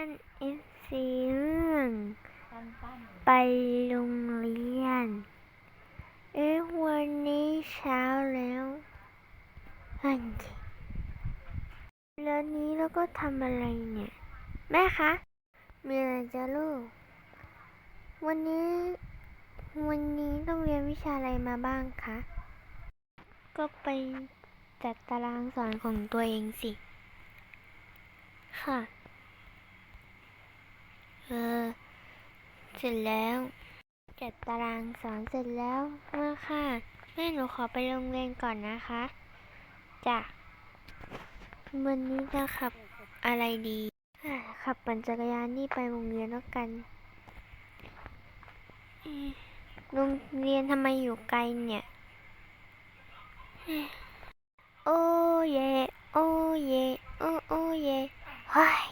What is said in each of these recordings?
านเอฟซีเรื่องสั้นไปโรงเรียน เอ๊ะวันนี้เช้าแล้วอันทีแล้วนี้เราก็ทำอะไรเนี่ย แม่คะมีอะไรจะลูก วันนี้ วันนี้ต้องเรียนวิชาอะไรมาบ้างคะ ก็ไปจัดตารางสอนของตัวเองสิ ค่ะ เออ เสร็จแล้วจัดตารางสอนเสร็จแล้วมาค่ะ แม่หนูขอไปโรงเรียนก่อนนะคะจ้ะวันนี้จะขับอะไรดีขับปั่นจักรยานนี่ไปโรงเรียนแล้วกันโรงเรียนทำไมอยู่ไกลเนี่ย โอ้เย โอ้เย โอ้โอ้เยเฮ้ย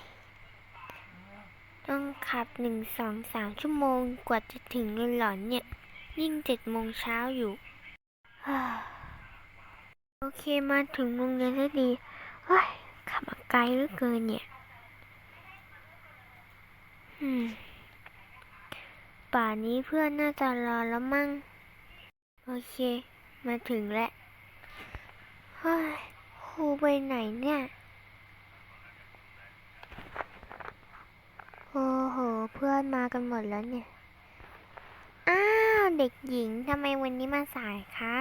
ต้องขับ หนึ่งสองสามชั่วโมงกว่าจะถึงเลยเหรอเนี่ย ยิ่งเจ็ดโมงเช้าอยู่โอเคมาถึงโรงเรียนแล้วดีเฮ้ยขับมาไกลเหลือเกินเนี่ยอืมป่านนี้เพื่อนน่าจะรอแล้วมั้งโอเค มาถึงแล้วเฮ้ยครูไปไหนเนี่ย โอ้โห เพื่อนมากันหมดแล้วเนี่ย อ้าว เด็กหญิงทำไมวันนี้มาสายคะ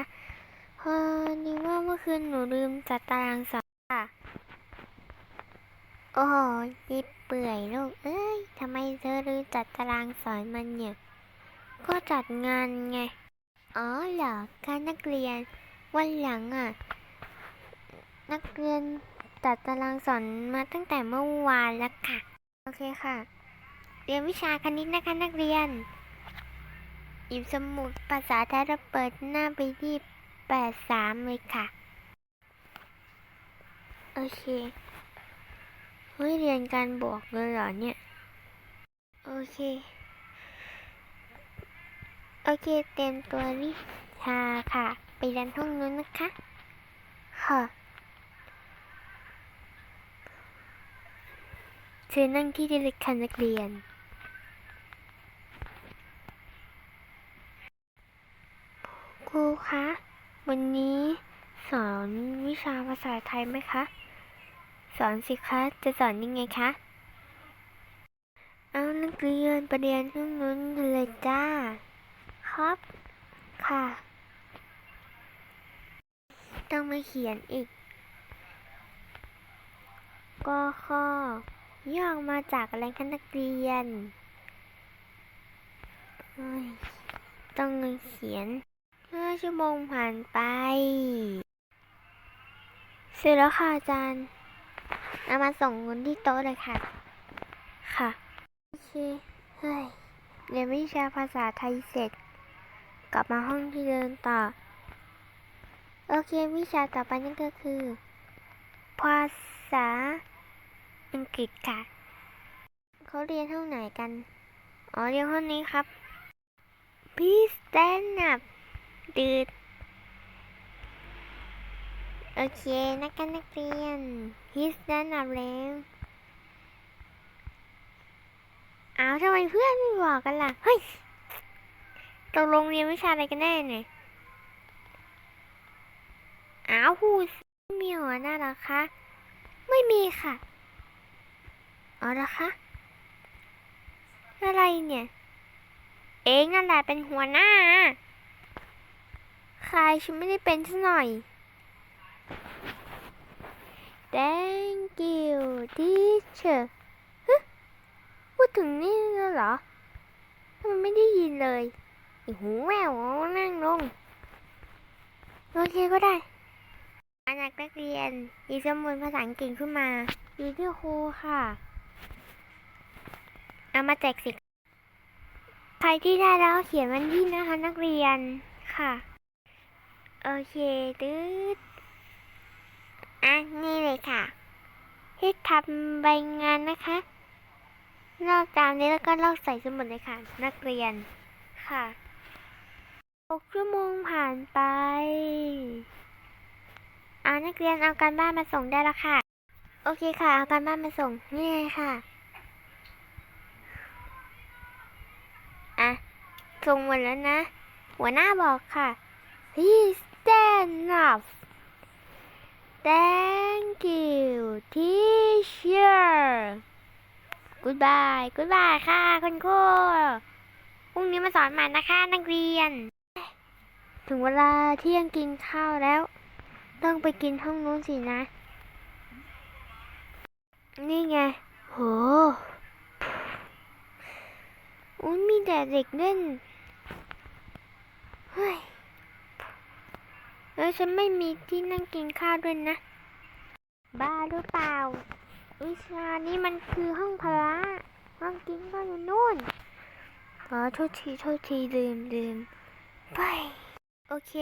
เออนี่ว่าเมื่อคืนหนูลืมจัดตารางสอนค่ะ โอ้โหยิบเปื่อยลูก เอ้ยทำไมเธอลืมจัดตารางสอนมันเนี่ย ก็จัดงานไง อ๋อเหรอการนักเรียน วันหลังอะ นักเรียนจัดตารางสอนมาตั้งแต่เมื่อวานแล้วค่ะ โอเคค่ะ รียนวิชาคณิตนะคะนักเรียน หยิบสมุดภาษาไทยแล้วเปิดหน้าไปที่แปดสามเลยค่ะ โอเค เฮ้ย เรียนการบวกเลยเหรอเนี่ย โอเค โอเค เตรียมตัววิชาค่ะ ไปเรียนห้องนู้นนะคะค่ะเชิญนั่งที่ได้เลยค่ะนักเรียน ครูคะ วันนี้สอนวิชาภาษาไทยไหมคะ สอนสิคะ จะสอนยังไงคะ เอานักเรียนไปเรียนห้องนู้นเลยจ้า ครับ ค่ะ ต้องมาเขียนอีกก็ข้อย่อมาจากอะไรคะนักเรียน ต้องเขียน ห้าชั่วโมงผ่านไป เสร็จแล้วค่ะอาจารย์เอามาส่งคนที่โต๊ะเลยค่ะ ค่ะ โอเค เฮ้ย เรียนวิชาภาษาไทยเสร็จ กลับมาห้องที่เดินต่อ โอเค วิชาต่อไปนั่นก็คือ ภาษาอังกฤษค่ะ เขาเรียนห้องไหนกัน อ๋อ เรียนห้องนี้ครับ Please stand up ดืดโอเค นักการนักเรียน Please stand up แล้วอ้าวทำไมเพื่อนไม่บอกกันล่ะ เฮ้ยตกลงเรียนวิชาอะไรกันแน่เนี่ยอ้าวพูสมีหัวหน้าหรอคะ ไม่มีค่ะอ๋อหรอคะ อะไรเนี่ย เองนั่นแหละเป็นหัวหน้า ใครฉันไม่ได้เป็นซะหน่อย Thank you teacher พูดถึงนี่แล้วเหรอทำไมไม่ได้ยินเลยไอ้หูแววนั่งลง โอเคก็ได้อานักนักเรียนหยิบสมุดภาษาอังกฤษขึ้นมา อยู่ที่ครูค่ะ เอามาแจกสิ ใครที่ได้แล้วเขียนวันที่นะคะนักเรียนค่ะ โอเคดืดอะนี่เลยค่ะ ที่ทำใบงานนะคะลอกตามนี้แล้วก็ลอกใส่สมุดเลยค่ะ นักเรียนค่ะ6ชั่วโมงผ่านไปอ่านักเรียนเอาการบ้านมาส่งได้แล้วค่ะ โอเคค่ะเอาการบ้านมาส่งนี่เลยค่ะอะส่งหมดแล้วนะ หัวหน้าบอกค่ะ please stand up Thank you teacher Goodbye Goodbye ค่ะคุณครูพรุ่งนี้มาสอนใหม่นะคะนักเรียน ถึงเวลาเที่ยงกินข้าวแล้ว ต้องไปกินห้องนู้นสินะ นี่ไง โหอุ้ยมีแต่เด็กเล่น เฮ้ย แล้วฉันไม่มีที่นั่งกินข้าวด้วยนะ บ้าหรือเปล่า วิชานี้มันคือห้องพละห้องกินข้าวอยู่นู่นอ๋อโทษทีโทษทีลืมลืมไป โอเค